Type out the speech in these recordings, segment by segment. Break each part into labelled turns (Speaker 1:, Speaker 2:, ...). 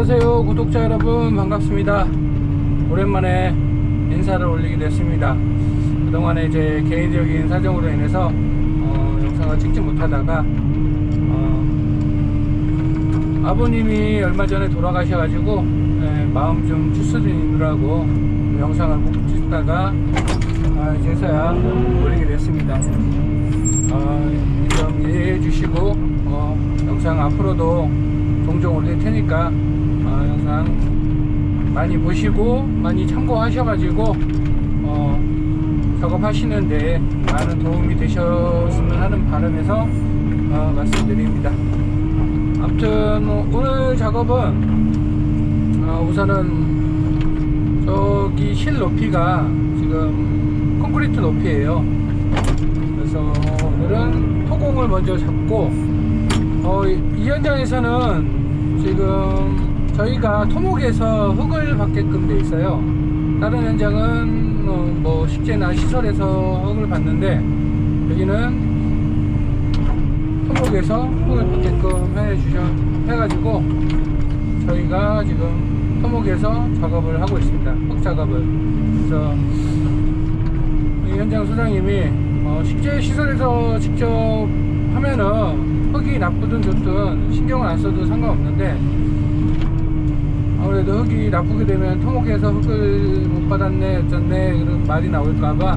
Speaker 1: 안녕하세요 구독자 여러분. 반갑습니다. 오랜만에 인사를 올리게 됐습니다. 그동안에 이제 개인적인 사정으로 인해서 어, 영상을 찍지 못하다가 어, 아버님이 얼마 전에 돌아가셔가지고 예, 마음 좀 추스리느라고 영상을 못 찍다가 아, 이제서야 올리게 됐습니다. 어, 좀 이해해 주시고 어, 영상 앞으로도 종종 올릴 테니까 어, 영상 많이 보시고 많이 참고하셔가지고 어, 작업하시는데 많은 도움이 되셨으면 하는 바람에서 어, 말씀드립니다. 아무튼 어, 오늘 작업은 어, 우선은 저기 실 높이가 지금 콘크리트 높이에요. 그래서 오늘은 토공을 먼저 잡고 어, 이- 이 현장에서는 지금 저희가 토목에서 흙을 받게끔 돼 있어요. 다른 현장은 어, 뭐 식재나 시설에서 흙을 받는데 여기는 토목에서 흙을 받게끔 해 주셔 해가지고 저희가 지금 토목에서 작업을 하고 있습니다. 흙 작업을. 그래서 이 현장 소장님이 어, 식재 시설에서 직접 하면은 흙이 나쁘든 좋든 신경을 안 써도 상관없는데 아무래도 흙이 나쁘게 되면 토목에서 흙을 못 받았네 어쩌네 그런 말이 나올까봐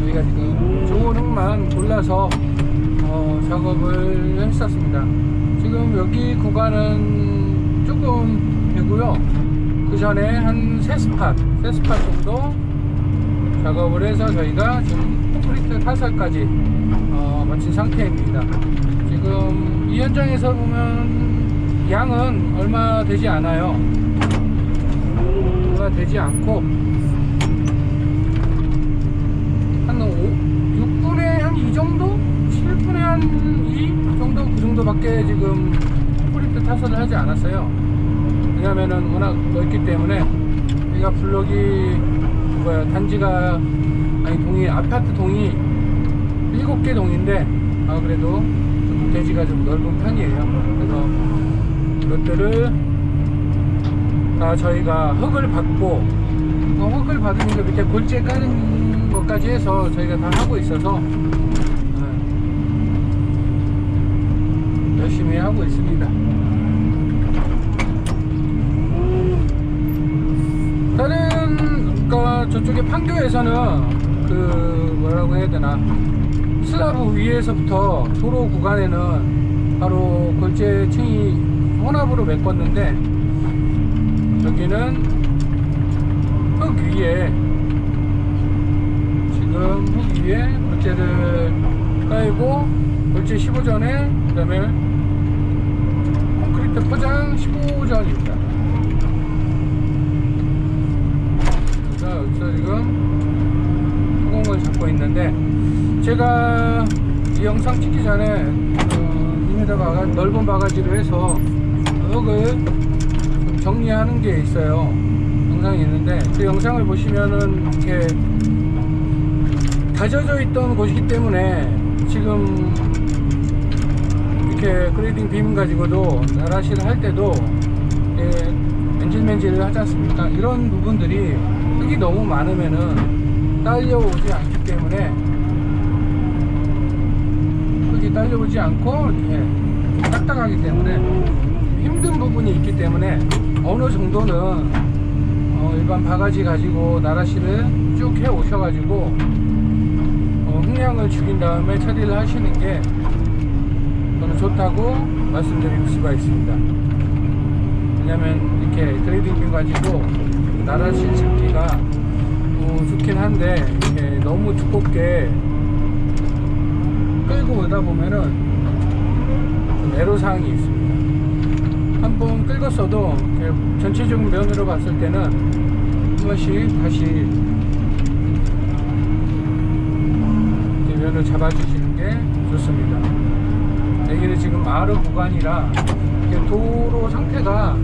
Speaker 1: 저희가 지금 좋은 흙만 골라서 어, 작업을 했었습니다 지금 여기 구간은 조금 되고요 그 전에 한 세 스팟 세 스팟 정도 작업을 해서 저희가 지금 콘크리트 타설까지 어, 마친 상태입니다. 지금 이 현장에서 보면 양은 얼마 되지 않아요. 얼마 되지 않고 한 5, 6분의 한이 정도? 7분의 한2 정도 그 정도밖에 지금 콘크리트 타설을 하지 않았어요. 왜냐면은 워낙 넓기 때문에 여기가 블록이 뭐야 단지가 아니 동이 아파트 동이 일곱 개 동인데 아 그래도 좀 대지가 좀 넓은 편이에요. 그래서 이것들을 다 저희가 흙을 받고 어, 흙을 받으니까 밑에 골재 까는 것까지 해서 저희가 다 하고 있어서 네, 열심히 하고 있습니다. 다른 그러니까 저쪽에 판교에서는 그 뭐라고 해야 되나 슬라브 위에서부터 도로 구간에는 바로 골재층이 혼합으로 메꿨는데 여기는 흙 위에 지금 흙 위에 골재를 깔고 골재 15전에 그 다음에 콘크리트 포장 15전입니다. 그래서 여기서 지금 소공을 잡고 있는데 제가 이 영상 찍기 전에 어, 2m 바가 넓은 바가지로 해서 흙을 좀 정리하는 게 있어요 영상이 있는데 그 영상을 보시면은 이렇게 다져져 있던 곳이기 때문에 지금 이렇게 그레이딩 빔 가지고도 나라시를 할 때도 예, 맨질맨질을 하지 않습니까? 이런 부분들이 흙이 너무 많으면은 딸려오지 않기 때문에 흙이 딸려오지 않고 이렇게 딱딱하기 때문에 힘든 부분이 있기 때문에 어느 정도는 어, 일반 바가지 가지고 나라시를 쭉 해 오셔가지고 어, 흙량을 죽인 다음에 처리를 하시는 게 저는 좋다고 말씀드릴 수가 있습니다. 왜냐면 이렇게 그레이딩 가지고 나라실 잡기가 어, 좋긴 한데 이렇게 너무 두껍게 끌고 오다 보면은 좀 애로사항이 있습니다. 한번 이렇게 전체적인 면으로 봤을 때는 한 번씩 다시 면을 잡아주시는 게 좋습니다. 여기는 지금 마을 구간이라 도로 상태가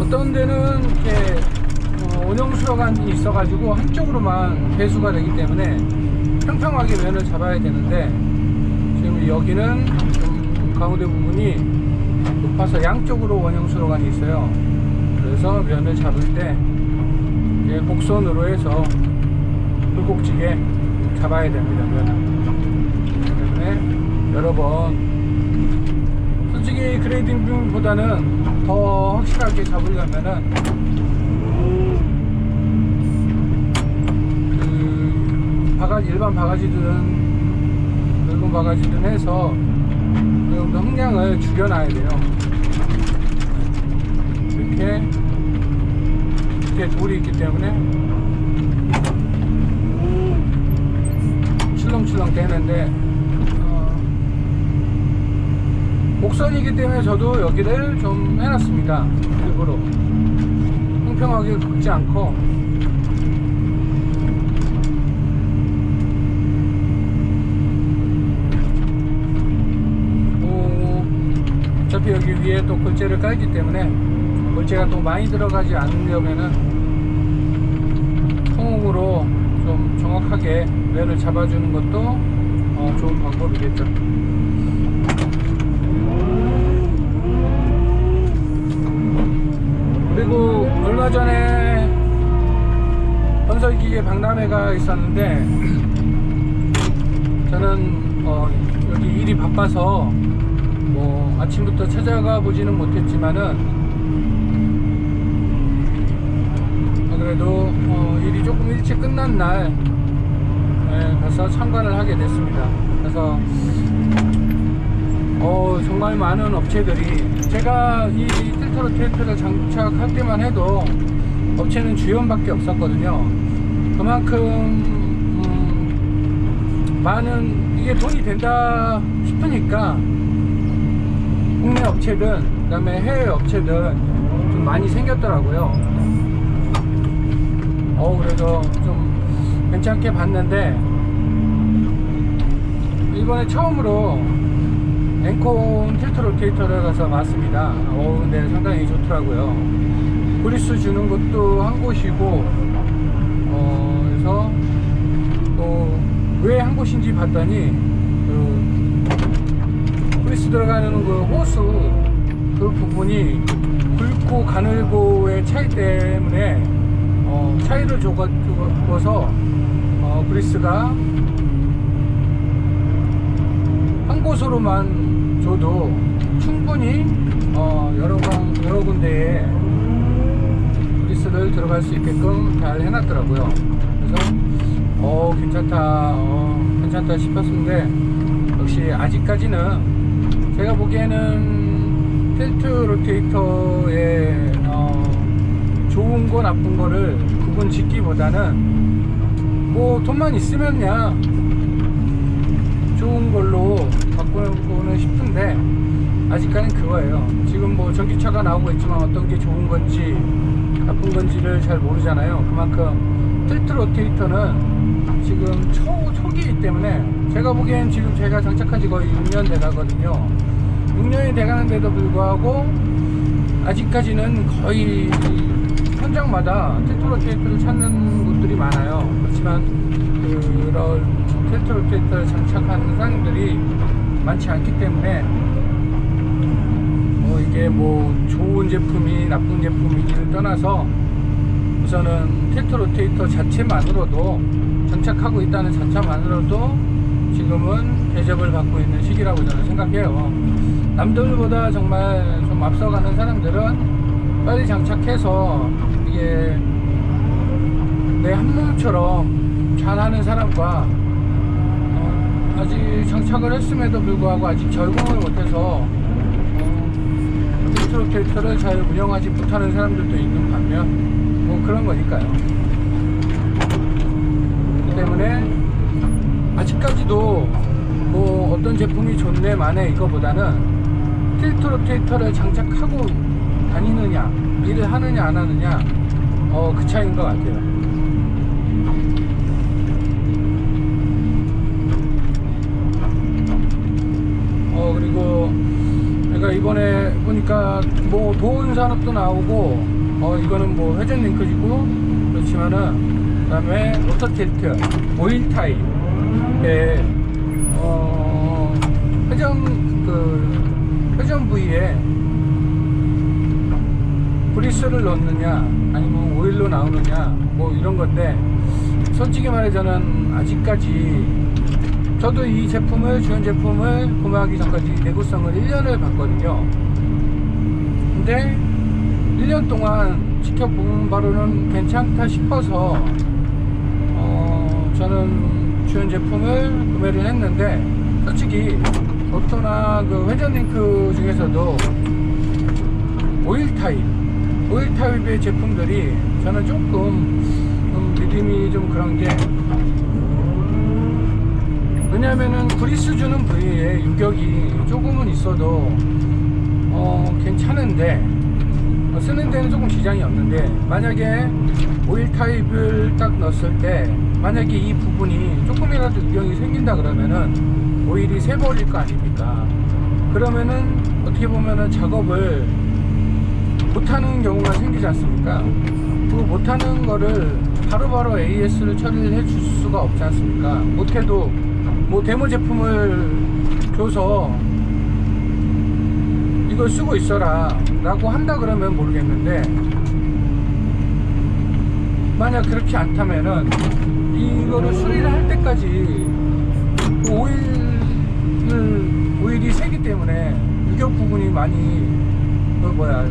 Speaker 1: 어떤 데는 이렇게 어, 원형 수로간이 있어가지고 한쪽으로만 배수가 되기 때문에 평평하게 면을 잡아야 되는데 지금 여기는 좀 가운데 부분이 높아서 양쪽으로 원형 수로간이 있어요. 그래서 면을 잡을 때 곡선으로 해서 굴곡지게 잡아야 됩니다 면을 때문에 여러 번 솔직히 그레이딩 빔보다는 더 확실하게 잡으려면은 그 바가지 일반 바가지든 늙은 바가지든 해서 그 흥량을 줄여놔야 돼요. 이렇게 밑에 돌이 있기 때문에 출렁출렁 되는데 어, 곡선이기 때문에 저도 여기를 좀 해놨습니다. 일부러 평평하게 긁지 않고 어, 어차피 여기 위에 또 골재를 깔기 때문에 골재가 또 많이 들어가지 않으려면은 통으로 좀 정확하게 면을 잡아주는 것도 어, 좋은 방법이겠죠. 그리고 얼마 전에 건설기계 박람회가 있었는데 저는 어, 여기 일이 바빠서 뭐 아침부터 찾아가 보지는 못했지만은 그래도 어, 일이 조금 일찍 끝난 날 예, 가서 참관을 하게 됐습니다. 그래서 어, 정말 많은 업체들이 제가 이 필터로 테이프를 장착할 때만 해도 업체는 주연밖에 없었거든요. 그만큼 음, 많은 이게 돈이 된다 싶으니까 국내 업체든 그다음에 해외 업체든 좀 많이 생겼더라고요. 어 그래서 좀 괜찮게 봤는데 이번에 처음으로 앵콘 필터 로테이터를 가서 봤습니다. 어 근데 상당히 좋더라고요. 그리스 주는 것도 한 곳이고 어 그래서 또 왜 한 곳인지 봤더니 그 그리스 들어가는 그 호수 그 부분이 굵고 가늘고의 차이 때문에 어, 차이를 줘서 어, 그리스가 한 곳으로만 줘도 충분히 어, 여러, 번, 여러 군데에 그리스를 들어갈 수 있게끔 잘 해놨더라고요. 그래서 어 괜찮다, 어, 괜찮다 싶었는데 역시 아직까지는 제가 보기에는 틸트 로테이터의 어, 좋은 거 나쁜 거를 구분 짓기보다는 뭐 돈만 있으면야 좋은 걸로 바꾸고는 싶은데 아직까지는 그거예요. 지금 뭐 전기차가 나오고 있지만 어떤 게 좋은 건지 나쁜 건지를 잘 모르잖아요. 그만큼 틸트 로테이터는 지금 초, 초기이기 때문에 제가 보기엔 지금 제가 장착한 지 거의 6년 돼 가거든요. 6년이 돼 가는데도 불구하고 아직까지는 거의 현장마다 틸트 로테이터를 찾는 곳들이 많아요. 그렇지만 그런 틸트 로테이터를 장착하는 사람들이 많지 않기 때문에 뭐 이게 뭐 좋은 제품이 나쁜 제품이기를 떠나서 우선은 틸트 로테이터 자체만으로도 장착하고 있다는 자체만으로도 지금은 대접을 받고 있는 시기라고 저는 생각해요. 남들보다 정말 좀 앞서가는 사람들은 빨리 장착해서 이게 내한 몸처럼 잘하는 사람과 어, 아직 장착을 했음에도 불구하고 아직 적응을 못해서 어, 디스트로테이터를 잘 운영하지 못하는 사람들도 있는 반면 뭐 그런 거니까요. 때문에 아직까지도 뭐 어떤 제품이 좋네 마네 이거보다는 틸트 로테이터를 장착하고 다니느냐 일을 하느냐 안 하느냐 어 그 차이인 것 같아요. 어 그리고 제가 이번에 보니까 뭐 보온 산업도 나오고 어 이거는 뭐 회전 링크지고 그렇지만은 그 다음에 워터 틸트 오일 타입의 어 회전 그 회전 부위에 브리스를 넣느냐 아니면 오일로 나오느냐 뭐 이런 건데 솔직히 말해 저는 아직까지 저도 이 제품을 주연 제품을 구매하기 전까지 내구성을 1년을 봤거든요. 근데 1년 동안 지켜본 바로는 괜찮다 싶어서 어, 저는 주연 제품을 구매를 했는데 솔직히 오토나 그 회전 링크 중에서도 오일 타입 오일 타입의 제품들이 저는 조금 좀 믿음이 좀 그런 게 왜냐면은 그리스 주는 부위에 유격이 조금은 있어도 어 괜찮은데 어, 쓰는 데는 조금 지장이 없는데 만약에 오일 타입을 딱 넣었을 때 만약에 이 부분이 조금이라도 유경이 생긴다 그러면은 오일이 새버릴 거 아닙니까? 그러면은 어떻게 보면은 작업을 못하는 경우가 생기지 않습니까? 그 못하는 거를 바로 바로 AS를 처리를 해 줄 수가 없지 않습니까? 못해도 뭐 데모 제품을 줘서 이걸 쓰고 있어라 라고 한다 그러면 모르겠는데 만약 그렇게 않다면은 이거를 수리를 할 때까지 그 오일을 오일이 세기 때문에 유격 부분이 많이 그 뭐야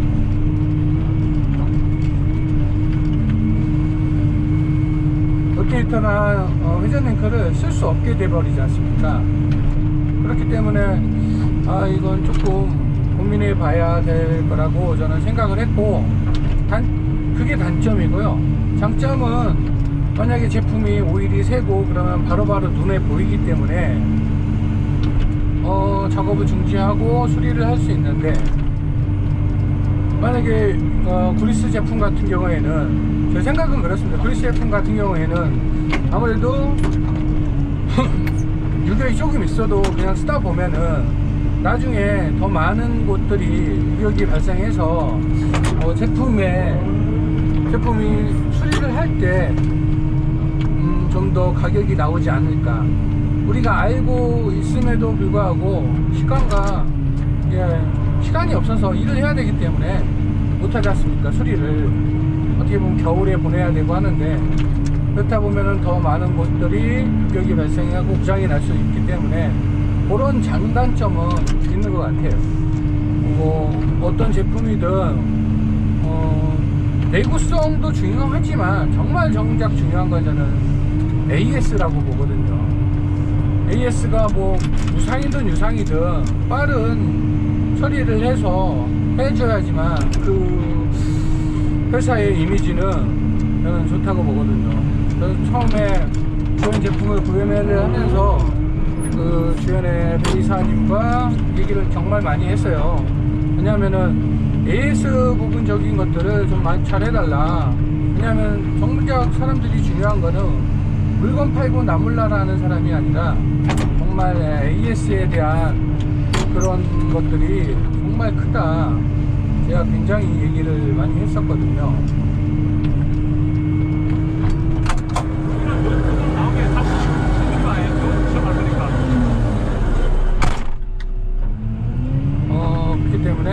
Speaker 1: 로테이터나 어, 회전 랭크를 쓸 수 없게 돼버리지 않습니까? 그렇기 때문에 아 이건 조금 고민해 봐야 될 거라고 저는 생각을 했고 단 그게 단점이고요 장점은 만약에 제품이 오일이 새고 그러면 바로바로 눈에 보이기 때문에 어, 작업을 중지하고 수리를 할 수 있는데 만약에 어, 그리스 제품 같은 경우에는 제 생각은 그렇습니다. 그리스 제품 같은 경우에는 아무래도 유격이 조금 있어도 그냥 쓰다 보면은 나중에 더 많은 곳들이 유격이 발생해서 어, 제품에 제품이 수리를 할때좀더 가격이 나오지 않을까. 우리가 알고 있음에도 불구하고 시간과 예, 시간이 없어서 일을 해야 되기 때문에 못하지 않습니까? 수리를 어떻게 보면 겨울에 보내야 되고 하는데 그렇다 보면은 더 많은 곳들이 유격이 발생하고 부상이 날 수 있기 때문에 그런 장단점은 있는 것 같아요. 뭐 어떤 제품이든 어, 내구성도 중요하지만 정말 정작 중요한 건 저는 AS라고 보거든요. AS가 뭐 무상이든 유상이든 빠른 처리를 해서 해줘야지만 그 회사의 이미지는 저는 좋다고 보거든요. 저는 처음에 주연 제품을 구매를 하면서 그 주연의 배이사님과 얘기를 정말 많이 했어요. 왜냐면은 AS 부분적인 것들을 좀 많이 잘 해달라. 왜냐면 정작 사람들이 중요한 거는 물건 팔고 나물라라는 사람이 아니라 정말 AS에 대한 그런 것들이 정말 크다. 제가 굉장히 얘기를 많이 했었거든요.
Speaker 2: 나오게 다 챙긴 거 아니에요? 시험할 거니까.
Speaker 1: 어, 그렇기 때문에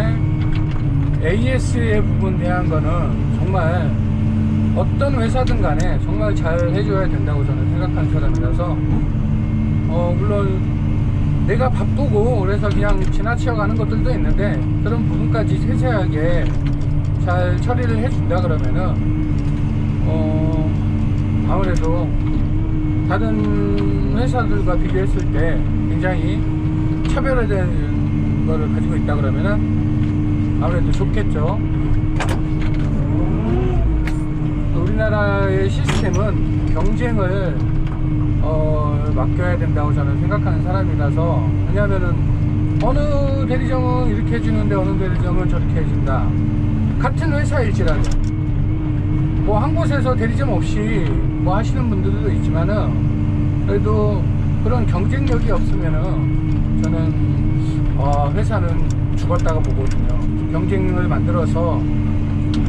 Speaker 1: AS의 부분 대한 거는 정말 어떤 회사든 간에 정말 잘 해줘야 된다고 저는 생각하는 사람이라서 어, 물론 내가 바쁘고 그래서 그냥 지나치어 가는 것들도 있는데 그런 부분까지 세세하게 잘 처리를 해준다 그러면은 어, 아무래도 다른 회사들과 비교했을 때 굉장히 차별화된 거를 가지고 있다 그러면은 아무래도 좋겠죠. 우리나라의 시스템은 경쟁을 어, 맡겨야 된다고 저는 생각하는 사람이라서 왜냐면은 어느 대리점은 이렇게 해주는데 어느 대리점은 저렇게 해준다. 같은 회사일지라도 뭐 한 곳에서 대리점 없이 뭐 하시는 분들도 있지만은 그래도 그런 경쟁력이 없으면은 저는 어, 회사는 죽었다고 보거든요. 경쟁을 만들어서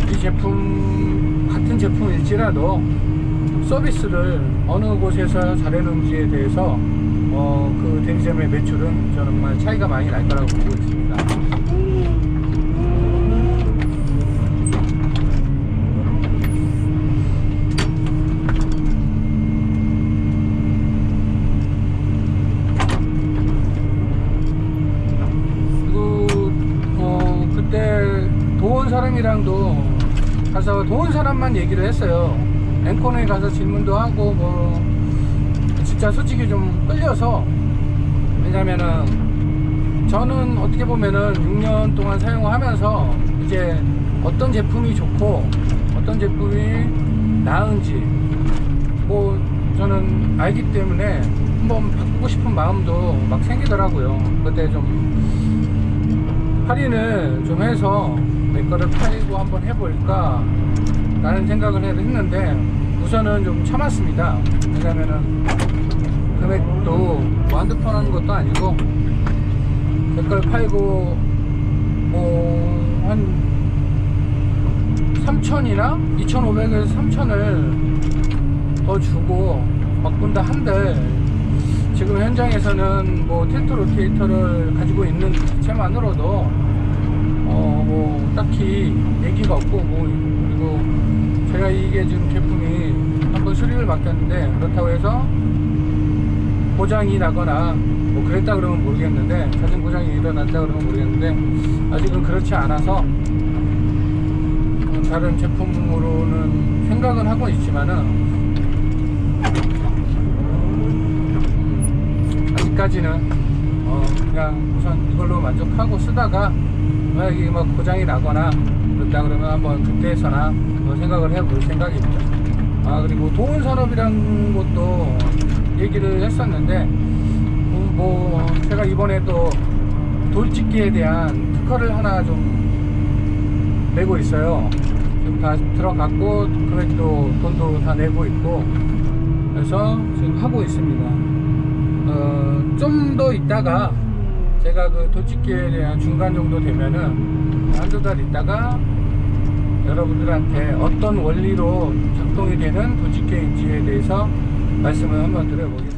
Speaker 1: 이 제품 같은 제품일지라도 서비스를 어느 곳에서 잘해놓은지에 대해서 어, 그 대리점의 매출은 정말 차이가 많이 날 거라고 보고 있습니다. 가서 도운 사람만 얘기를 했어요. 앵커에 가서 질문도 하고 뭐 진짜 솔직히 좀 끌려서 왜냐면은 저는 어떻게 보면은 6년 동안 사용을 하면서 이제 어떤 제품이 좋고 어떤 제품이 나은지 뭐 저는 알기 때문에 한번 바꾸고 싶은 마음도 막 생기더라고요. 그때 좀 할인을 좀 해서 내 거를 팔고 한번 해볼까 라는 생각을 했는데 우선은 좀 참았습니다. 왜냐면은 금액도 뭐 하는 것도 아니고 내걸 팔고 뭐 한 3천이나 2,500에서 3천을 더 주고 바꾼다 한들 지금 현장에서는 뭐 텐트 로테이터를 가지고 있는 자체만으로도 어 뭐 딱히 얘기가 없고 뭐 그리고 제가 이게 지금 제품이 한번 수리를 맡겼는데 그렇다고 해서 고장이 나거나 뭐 그랬다 그러면 모르겠는데 자진 고장이 일어났다 그러면 모르겠는데 아직은 그렇지 않아서 어, 다른 제품으로는 생각은 하고 있지만은 음, 아직까지는 어, 그냥 우선 이걸로 만족하고 쓰다가 만약에 뭐 고장이 나거나 그렇다 그러면 한번 그때서나 뭐 생각을 해볼 생각입니다. 아 그리고 도운 산업이란 것도 얘기를 했었는데 음, 뭐 제가 이번에 또 돌직기에 대한 특허를 하나 좀 내고 있어요. 지금 다 들어갔고 금액도 돈도 다 내고 있고 그래서 지금 하고 있습니다. 어, 좀 더 있다가 제가 그 돌직기에 대한 중간 정도 되면은 한두 달 있다가 여러분들한테 어떤 원리로 작동이 되는 돌직기인지에 대해서 말씀을 한번 드려보겠습니다.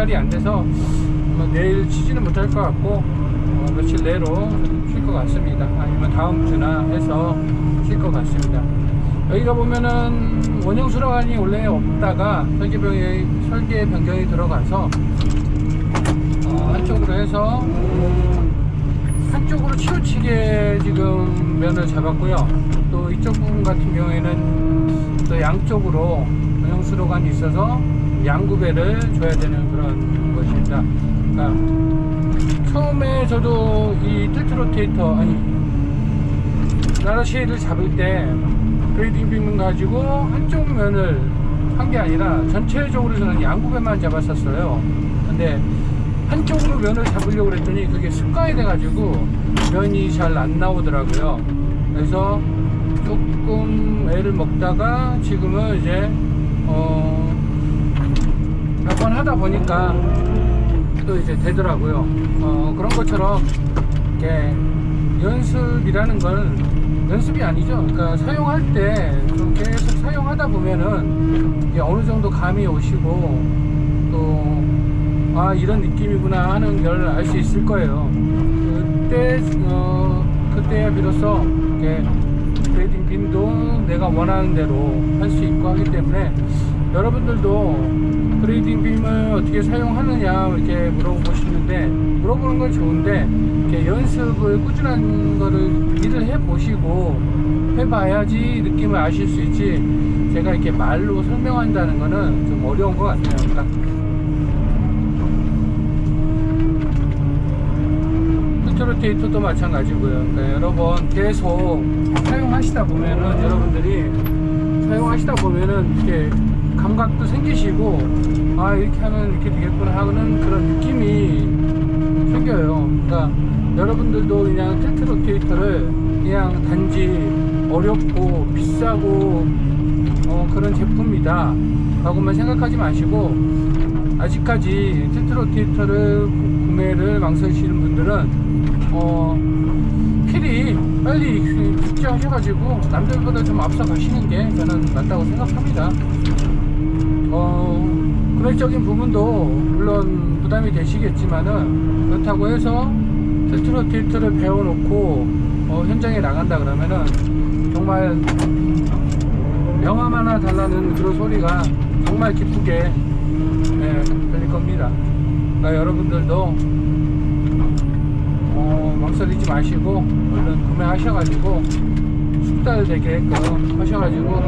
Speaker 1: 조달이 안 돼서 아마 내일 치지는 못할 것 같고 어, 며칠 내로 칠것 같습니다. 아니면 다음 주나 해서 칠것 같습니다. 여기가 보면은 원형 수로관이 원래 없다가 설계 변경이, 설계 변경이 들어가서 어, 한쪽으로 해서 한쪽으로 치우치게 지금 면을 잡았고요. 또 이쪽 부분 같은 경우에는 또 양쪽으로 원형 수로관이 있어서 양구배를 줘야 되는 그런 것입니다. 그러니까 처음에 저도 이 틸트 로테이터 아니 나라시를 잡을 때 그레이딩 빔을 가지고 한쪽 면을 한 게 아니라 전체적으로 저는 양구배만 잡았었어요. 근데 한쪽으로 면을 잡으려고 그랬더니 그게 습관이 돼가지고 면이 잘 안 나오더라고요. 그래서 조금 애를 먹다가 지금은 이제 어몇 번 하다 보니까 또 이제 되더라고요. 어 그런 것처럼 이렇게 연습이라는 건 연습이 아니죠. 그러니까 사용할 때좀 계속 사용하다 보면은 어느 정도 감이 오시고 또 아 이런 느낌이구나 하는 걸 알 수 있을 거예요. 그때 어 그때야 비로소 이렇게 그레이딩 빔도 내가 원하는 대로 할 수 있고 하기 때문에 여러분들도 그레이딩 빔을 어떻게 사용하느냐 이렇게 물어보시는데 물어보는 건 좋은데 이렇게 연습을 꾸준한 거를 일을 해 보시고 해봐야지 느낌을 아실 수 있지 제가 이렇게 말로 설명한다는 거는 좀 어려운 것 같아요. 그러니까 컨트로테이터도 마찬가지고요. 그러니까 여러 번 계속 사용하시다 보면은 여러분들이 사용하시다 보면은 이렇게 감각도 생기시고 아 이렇게 하면 이렇게 되겠구나 하는 그런 느낌이 생겨요. 그러니까 여러분들도 그냥 틸트 로테이터를 그냥 단지 어렵고 비싸고 어, 그런 제품이다 라고만 생각하지 마시고 아직까지 틸트 로테이터를 구매를 망설이시는 분들은 어, 필히 빨리 숙지하셔가지고 남들보다 좀 앞서 가시는 게 저는 맞다고 생각합니다. 어, 금액적인 부분도 물론 부담이 되시겠지만은 그렇다고 해서 틸트 로테이터를 배워놓고 어, 현장에 나간다 그러면은 정말 명함 하나 달라는 그런 소리가 정말 기쁘게 네, 들릴 겁니다. 그러니까 여러분들도 어, 망설이지 마시고 얼른 구매하셔가지고 숙달 되게끔 하셔가지고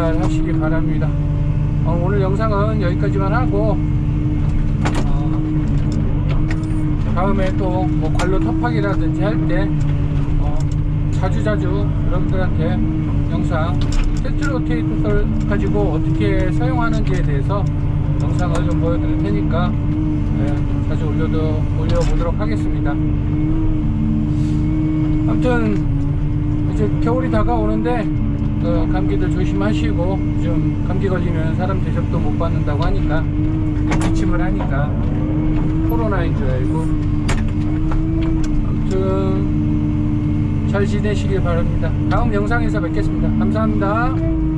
Speaker 1: 잘 하시기 바랍니다. 어, 오늘 영상은 여기까지만 하고 어, 다음에 또 뭐 관로 터파기라든지 할때 어, 자주자주 여러분들한테 영상 세트 로 테이터를 가지고 어떻게 사용하는지에 대해서 영상을 좀 보여드릴 테니까 네, 자주 올려도 올려보도록 하겠습니다. 아무튼 이제 겨울이 다가오는데 어, 감기들 조심하시고 좀 감기 걸리면 사람 대접도 못 받는다고 하니까 기침을 하니까 코로나인 줄 알고 아무튼 잘 지내시길 바랍니다. 다음 영상에서 뵙겠습니다. 감사합니다.